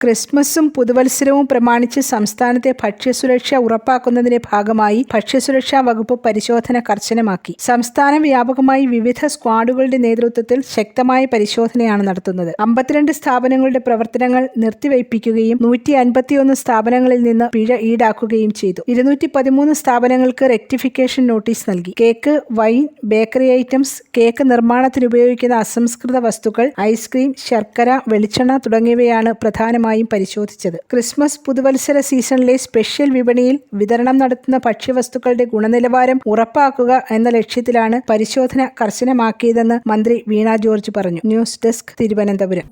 ക്രിസ്മസും പുതുവത്സരവും പ്രമാണിച്ച് സംസ്ഥാനത്തെ ഭക്ഷ്യസുരക്ഷ ഉറപ്പാക്കുന്നതിന്റെ ഭാഗമായി ഭക്ഷ്യസുരക്ഷാ വകുപ്പ് പരിശോധന കർശനമാക്കി. സംസ്ഥാന വ്യാപകമായി വിവിധ സ്ക്വാഡുകളുടെ നേതൃത്വത്തിൽ ശക്തമായ പരിശോധനയാണ് നടത്തുന്നത്. അമ്പത്തിരണ്ട് സ്ഥാപനങ്ങളുടെ പ്രവർത്തനങ്ങൾ നിർത്തിവയ്പ്പിക്കുകയും നൂറ്റി അൻപത്തിയൊന്ന് സ്ഥാപനങ്ങളിൽ നിന്ന് പിഴ ഈടാക്കുകയും ചെയ്തു. ഇരുന്നൂറ്റി പതിമൂന്ന് സ്ഥാപനങ്ങൾക്ക് റെക്ടിഫിക്കേഷൻ നോട്ടീസ് നൽകി. Cake wine bakery items cake നിർമ്മാണത്തിന് ഉപയോഗിക്കുന്ന അസംസ്കൃത വസ്തുക്കൾ ഐസ്ക്രീം ശർക്കര വെളിച്ചെണ്ണ തുടങ്ങിയവയാണ് പ്രധാനമായും പരിശോധിച്ചത്. ക്രിസ്മസ് പുതുവത്സര സീസണിലെ സ്പെഷ്യൽ വിപണിയിൽ വിതരണം നടത്തുന്ന ഭക്ഷ്യവസ്തുക്കളുടെ ഗുണനിലവാരം ഉറപ്പാക്കുക എന്ന ലക്ഷ്യത്തിലാണ് പരിശോധന കർശനമാക്കിയതെന്ന് മന്ത്രി വീണ ജോർജ് പറഞ്ഞു. News desk Thiruvananthapuram.